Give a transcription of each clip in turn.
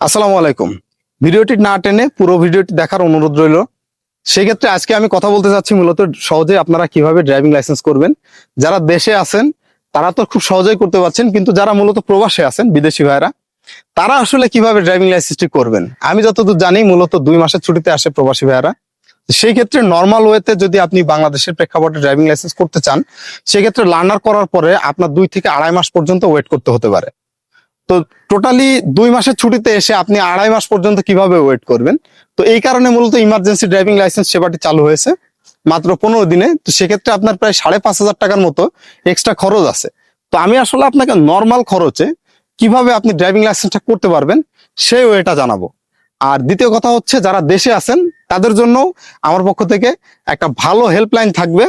আসসালামু আলাইকুম। ভিডিওটি না টেনে পুরো ভিডিওটি দেখার অনুরোধ রইল। সেই ক্ষেত্রে আজকে আমি কথা বলতে চাচ্ছি মূলত সহজে আপনারা কীভাবে ড্রাইভিং লাইসেন্স করবেন। যারা দেশে আছেন, তারা তো খুব সহজেই করতে পারছেন, কিন্তু যারা মূলত প্রবাসে আছেন, বিদেশি ভাইরা তারা আসলে কীভাবে ড্রাইভিং লাইসেন্সটি করবেন? আমি যতদূর জানি, মূলত দুই মাসের ছুটিতে আসে প্রবাসী ভাইরা সেই ক্ষেত্রে নর্মাল ওয়েতে যদি আপনি বাংলাদেশের প্রেক্ষাপটে ড্রাইভিং লাইসেন্স করতে চান, সেক্ষেত্রে লার্নার করার পরে আপনার দুই থেকে আড়াই মাস পর্যন্ত ওয়েট করতে হতে পারে। তো টোটালি দুই মাসের ছুটিতে এসে আপনি আড়াই মাস পর্যন্ত কীভাবে ওয়েট করবেন? তো এই কারণে মূলত ইমার্জেন্সি ড্রাইভিং লাইসেন্স সেবাটি চালু হয়েছে মাত্র পনেরো দিনে। তো সেক্ষেত্রে আপনার প্রায় সাড়ে পাঁচ হাজার টাকার মতো এক্সট্রা খরচ আছে। তো আমি আসলে আপনাকে নর্মাল খরচে কীভাবে আপনি ড্রাইভিং লাইসেন্সটা করতে পারবেন সেই ওয়েটা জানাব। আর দ্বিতীয় কথা হচ্ছে, যারা দেশে আছেন, তাদের জন্য আমার পক্ষ থেকে একটা ভালো হেল্পলাইন থাকবে।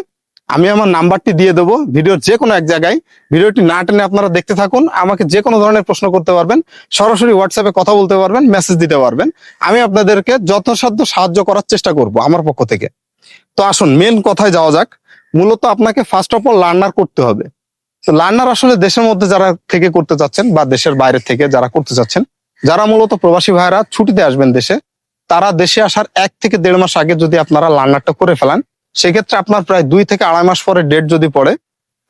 আমি আমার নাম্বারটি দিয়ে দেবো ভিডিওর যে কোনো এক জায়গায়। ভিডিওটি না টেনে আপনারা দেখতে থাকুন, আমাকে যে কোনো ধরনের প্রশ্ন করতে পারবেন, সরাসরি হোয়াটসঅ্যাপে কথা বলতে পারবেন মেসেজ দিতে পারবেন। আমি আপনাদেরকে যথাসাধ্য সাহায্য করার চেষ্টা করব আমার পক্ষ থেকে। তো আসুন মেন কথায় যাওয়া যাক। মূলত আপনাকে ফার্স্ট অফ অল লার্নার করতে হবে। তো লার্নার আসলে দেশের মধ্যে যারা থেকে করতে চাচ্ছেন বা দেশের বাইরে থেকে যারা করতে চাচ্ছেন, যারা মূলত প্রবাসী ভাইরা ছুটিতে আসবেন দেশে, তারা দেশে আসার এক থেকে দেড় মাস আগে যদি আপনারা লার্নারটা করে ফেলান সেক্ষেত্রে আপনার প্রায় দুই থেকে আড়াই মাস পরে ডেট যদি পড়ে,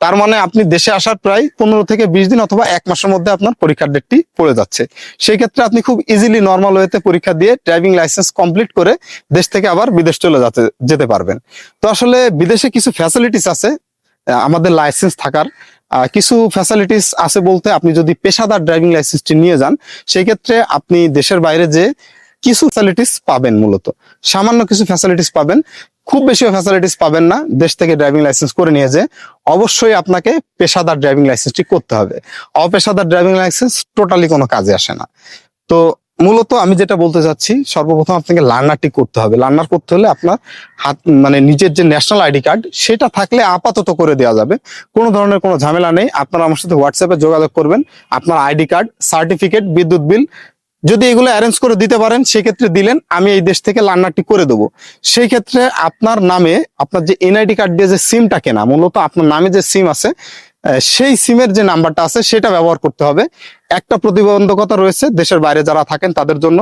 তার মানে আপনি দেশে আসার প্রায় পনেরো থেকে বিশ দিন অথবা এক মাসের মধ্যে আপনার পরীক্ষার ডেটটি পড়ে যাচ্ছে। সেই ক্ষেত্রে আপনি খুব ইজিলি নর্মাল ওয়েতে পরীক্ষা দিয়ে ড্রাইভিং লাইসেন্স কমপ্লিট করে দেশ থেকে আবার বিদেশ চলে যেতে যেতে পারবেন। তো আসলে বিদেশে কিছু ফ্যাসিলিটিস আছে আমাদের লাইসেন্স থাকার। কিছু ফ্যাসিলিটিস আছে বলতে আপনি যদি পেশাদার ড্রাইভিং লাইসেন্সটি নিয়ে যান সেই ক্ষেত্রে আপনি দেশের বাইরে যে কিছু ফ্যাসিলিটিস পাবেন মূলত। সামান্য কিছু ফ্যাসিলিটিস পাবেন। খুব বেশি ফ্যাসিলিটিস পাবেন না। দেশ থেকে ড্রাইভিং লাইসেন্স করে নিয়ে যে অবশ্যই আপনাকে পেশাদার ড্রাইভিং লাইসেন্সটি করতে হবে। অপেশাদার ড্রাইভিং লাইসেন্স টোটালি কোনো কাজে আসে না। তো মূলত আমি যেটা বলতে চাচ্ছি, সর্বপ্রথম আপনাকে লার্নারটি করতে হবে। লার্নার করতে হলে আপনার হাত মানে নিজের যে ন্যাশনাল আইডি কার্ড সেটা থাকলে আপাতত করে দেওয়া যাবে। কোনো ধরনের কোনো ঝামেলা নেই। আপনারা আমার সাথে হোয়াটসঅ্যাপে যোগাযোগ করবেন। আপনার আইডি কার্ড সার্টিফিকেট বিদ্যুৎ বিল যদি এগুলো অ্যারেঞ্জ করে দিতে পারেন, সেক্ষেত্রে দিলেন, আমি এই দেশ থেকে লান্নাটি করে দেবো। সেই ক্ষেত্রে আপনার নামে, আপনার যে এনআইডি কার্ড দিয়ে যে সিমটা কেনা, মূলত আপনার নামে যে সিম আছে সেই সিমের যে নাম্বারটা আছে, সেটা ব্যবহার করতে হবে। একটা প্রতিবন্ধকতা রয়েছে, দেশের বাইরে যারা থাকেন তাদের জন্য।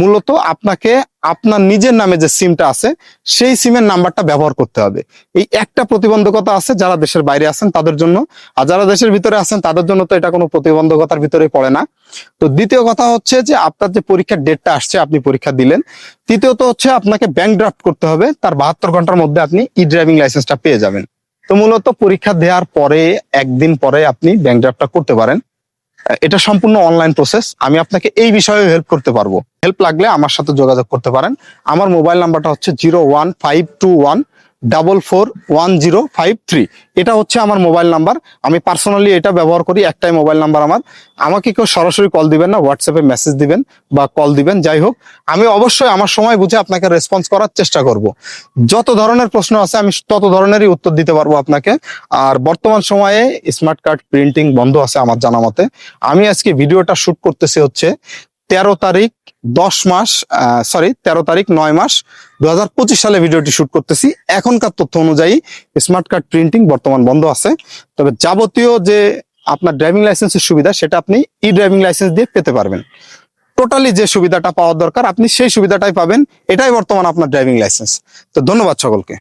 মূলত আপনাকে আপনার নিজের নামে যে সিমটা আছে, সেই সিমের নাম্বারটা ব্যবহার করতে হবে। এই একটা প্রতিবন্ধকতা আছে, যারা দেশের বাইরে আছেন তাদের জন্য। আর যারা দেশের ভিতরে আছেন তাদের জন্য তো এটা কোনো প্রতিবন্ধকতার ভিতরে পড়ে না। তো দ্বিতীয় কথা হচ্ছে যে, আপনার যে পরীক্ষার ডেটটা আসছে, আপনি পরীক্ষা দিলেন। তৃতীয়ত হচ্ছে আপনাকে ব্যাংক ড্রাফট করতে হবে। তার বাহাত্তর ঘণ্টার মধ্যে আপনি ই ড্রাইভিং লাইসেন্সটা পেয়ে যাবেন। তো মূলত পরীক্ষা দেওয়ার পরে, একদিন পরে আপনি ব্যাংক ড্রাফটটা করতে পারেন। এটা সম্পূর্ণ অনলাইন প্রসেস আমি আপনাকে এই বিষয়ে হেল্প করতে পারব। হেল্প লাগলে আমার সাথে যোগাযোগ করতে পারেন। আমার মোবাইল নাম্বারটা হচ্ছে zero one five two one double four one zero five three এটা হচ্ছে আমার মোবাইল নাম্বার আমি পার্সোনালি এটা ব্যবহার করি, একটাই মোবাইল নাম্বার আমার। আমাকে কেউ সরাসরি কল দিবেন না হোয়াটসঅ্যাপে মেসেজ দিবেন বা কল দিবেন, যাই হোক। আমি অবশ্যই আমার সময় বুঝে আপনাকে রেসপন্স করার চেষ্টা করব। যত ধরনের প্রশ্ন আছে, আমি তত ধরনেরই উত্তর দিতে পারব আপনাকে। আর বর্তমান সময়ে স্মার্ট কার্ড প্রিন্টিং বন্ধ আছে আমার জানা মতে। আমি আজকে ভিডিওটা শুট করতেছি হচ্ছে তেরো তারিখ দশ মাস সরি তেরো তারিখ, নয় মাস, দুহাজার পঁচিশ সালে ভিডিওটি শুট করতেছি। এখনকার তথ্য অনুযায়ী স্মার্ট কার্ড প্রিন্টিং বর্তমান বন্ধ আছে। তবে যাবতীয় যে আপনার ড্রাইভিং লাইসেন্সের সুবিধা, সেটা আপনি ই ড্রাইভিং লাইসেন্স দিয়ে পেতে পারবেন। টোটালি যে সুবিধাটা পাওয়ার দরকার, আপনি সেই সুবিধাটাই পাবেন। এটাই বর্তমান আপনার ড্রাইভিং লাইসেন্স তো ধন্যবাদ সকলকে।